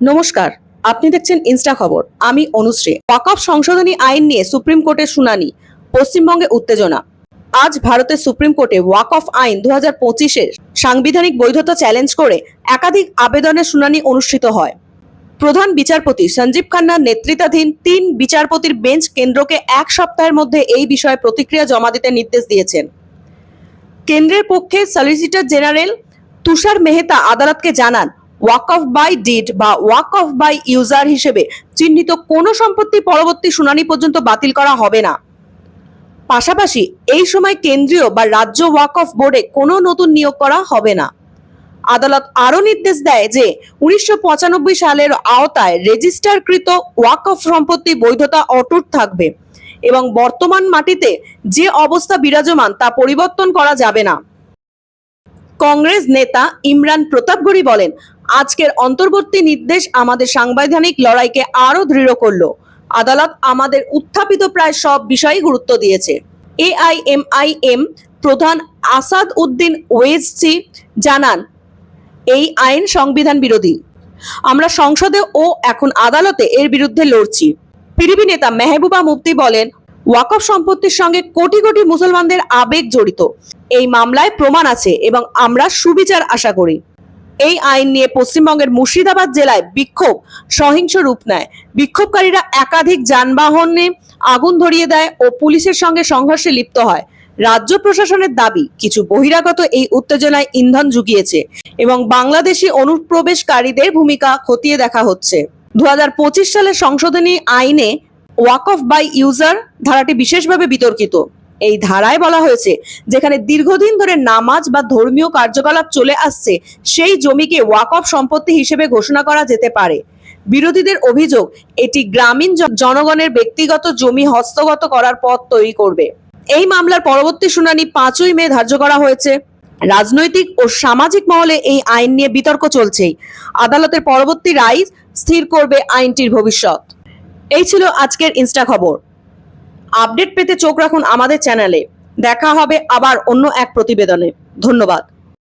নমস্কার, আপনি দেখছেন ইনস্টা খবর, আমি অনুশ্রী। ওয়াকফ সংশোধনী আইন নিয়ে সুপ্রিম কোর্টের শুনানি, পশ্চিমবঙ্গে উত্তেজনা। আজ ভারতের সুপ্রিম কোর্টে ওয়াকফ আইন দু হাজার পঁচিশের সাংবিধানিক বৈধতা চ্যালেঞ্জ করে একাধিক আবেদনের শুনানি অনুষ্ঠিত হয়। প্রধান বিচারপতি সঞ্জীব খান্নার নেতৃত্বাধীন তিন বিচারপতির বেঞ্চ কেন্দ্রকে এক সপ্তাহের মধ্যে এই বিষয়ে প্রতিক্রিয়া জমা দিতে নির্দেশ দিয়েছেন। কেন্দ্রের পক্ষে সলিসিটর জেনারেল তুষার মেহতা আদালতকে জানান ওয়াক অফ বাই ডিড বা ওয়াক অফ বাই ইউজার হিসেবে চিহ্নিত কোনো সম্পত্তি পরবর্তী শুনানি পর্যন্ত বাতিল করা হবে না। পাশাপাশি এই সময় কেন্দ্রীয় বা রাজ্য ওয়াক অফ বোর্ডে কোনো নতুন নিয়োগ করা হবে না। আদালত আরও নির্দেশ দেয় যে উনিশশো পঁচানব্বই সালের আওতায় রেজিস্টারকৃত ওয়াক অফ সম্পত্তি বৈধতা অটুট থাকবে এবং বর্তমান মাটিতে যে অবস্থা বিরাজমান তা পরিবর্তন করা যাবে না। কংগ্রেস নেতা ইমরান প্রতাপগড়ি বলেন আজকের অন্তর্বর্তী নির্দেশ আমাদের সাংবিধানিক লড়াইকে আরও দৃঢ় করল। আদালত আমাদের উত্থাপিত প্রায় সব বিষয়ে গুরুত্ব দিয়েছে। এআইএমআইএম প্রধান আসাদ উদ্দিন ওয়েজসি জানান, এই আইন সংবিধান বিরোধী। আমরা সংসদে ও এখন আদালতে এর বিরুদ্ধে লড়ছি। পিডিপি নেতা মেহবুবা মুফতি বলেন, ওয়াকফ সম্পত্তির সঙ্গে কোটি কোটি মুসলমানদের আবেগ জড়িত। এই মামলায় প্রমাণ আছে এবং আমরা সুবিচার আশা করি। এই আইন নিয়ে পশ্চিমবঙ্গের মুর্শিদাবাদ জেলায় বিক্ষোভ, সহিংস রূপ নেয়। বিক্ষোভকারীরা একাধিক যানবাহনে আগুন ধরিয়ে দেয় ও পুলিশের সঙ্গে সংঘর্ষে লিপ্ত হয়। রাজ্য প্রশাসনের দাবি, কিছু বহিরাগত এই উত্তেজনায় ইন্ধন জুগিয়েছে এবং বাংলাদেশি অনুপ্রবেশকারীদের ভূমিকা খতিয়ে দেখা হচ্ছে। দু হাজার পঁচিশ সালের সংশোধনী আইনে ওয়াক অফ বাই ইউজার ধারাটি বিশেষভাবে বিতর্কিত। এই ধারায় বলা হয়েছে, যেখানে দীর্ঘদিন ধরে নামাজ বা ধর্মীয় কার্যকলাপ চলে আসছে, সেই জমিকে ওয়াক অফ সম্পত্তি হিসেবে ঘোষণা করা যেতে পারে। বিরোধীদের অভিযোগ, এটি গ্রামীণ জনগণের ব্যক্তিগত জমি হস্তগত করার পথ তৈরি করবে। এই মামলার পরবর্তী শুনানি পাঁচই মে ধার্য করা হয়েছে। রাজনৈতিক ও সামাজিক মহলে এই আইন নিয়ে বিতর্ক চলছেই। আদালতের পরবর্তী রায় স্থির করবে আইনটির ভবিষ্যৎ। এই ছিল আজকের ইনস্টা খবর। আপডেট পেতে চোখ রাখুন আমাদের চ্যানেলে। দেখা হবে আবার অন্য এক প্রতিবেদনে। ধন্যবাদ।